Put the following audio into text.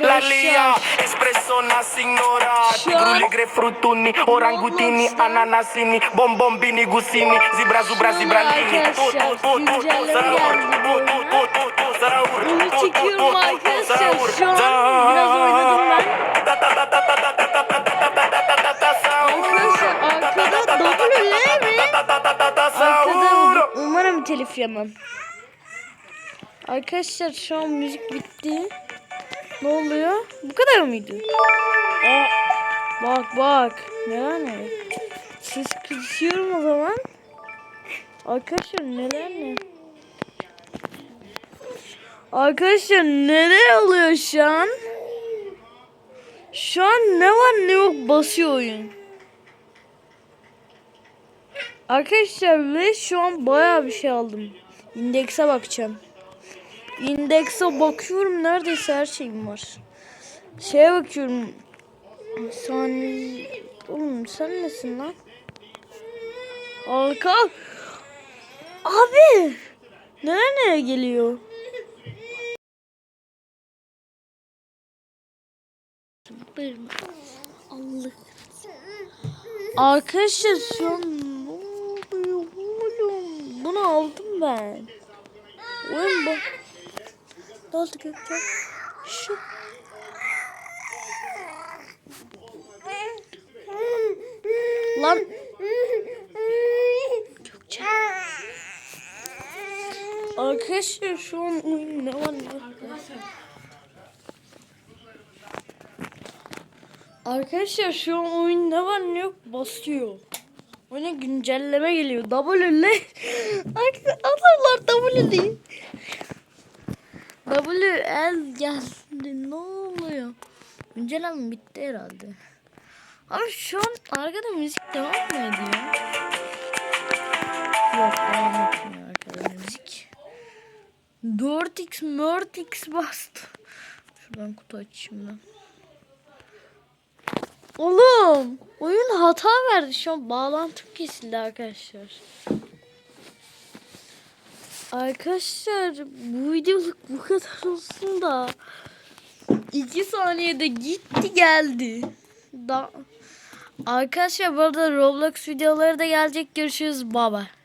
La Lía es persona sin hora. Frutuni, orangutini, ananasini, bombombini, gusini, zibra zubra zibralini. Bunu çekiyorum arkadaşlar. Şu an biraz oynadım ben. Arkadaşlar arkada double L mi? Arkada umarım telif yemem. Arkadaşlar şu an müzik bitti. Ne oluyor? Bu kadar mıydı? Aa, bak bak. Neler ne? Ses kısıyorum o zaman. Arkadaşlar neler ne? Arkadaşlar neler oluyor şu an? Şu an ne var ne yok basıyor oyun. Arkadaşlar ve şu an bayağı bir şey aldım. İndekse bakacağım. İndekse bakıyorum neredeyse her şeyim var. Şeye bakıyorum. Saniye... Oğlum sen nesin lan? Arka... Abi! Nereye geliyor? Allah. Arkadaşlar şu an ne oluyor oğlum? Bunu aldım ben. Oyun bu. Ne oldu Gökçe? Şu. Lan. Gökçe. Arkadaşlar şu an oyun ne var ne yok. Arkadaşlar şu an oyun ne var ne yok basıyor. Oyuna güncelleme geliyor. W ile adamlar W değil. W el geldi. Ne oluyor? Güncelleme bitti herhalde. Ama şu an arkada müzik devam mı ediyor? Yok devam etmiyor arkada müzik. 4x 4x bastı. Şuradan kutu açayım ben. Oğlum oyun hata verdi şu an bağlantım kesildi arkadaşlar. Arkadaşlar bu videoluk bu kadar olsun da 2 saniyede gitti geldi. Da Arkadaşlar bu arada Roblox videoları da gelecek. Görüşürüz. Bye bye.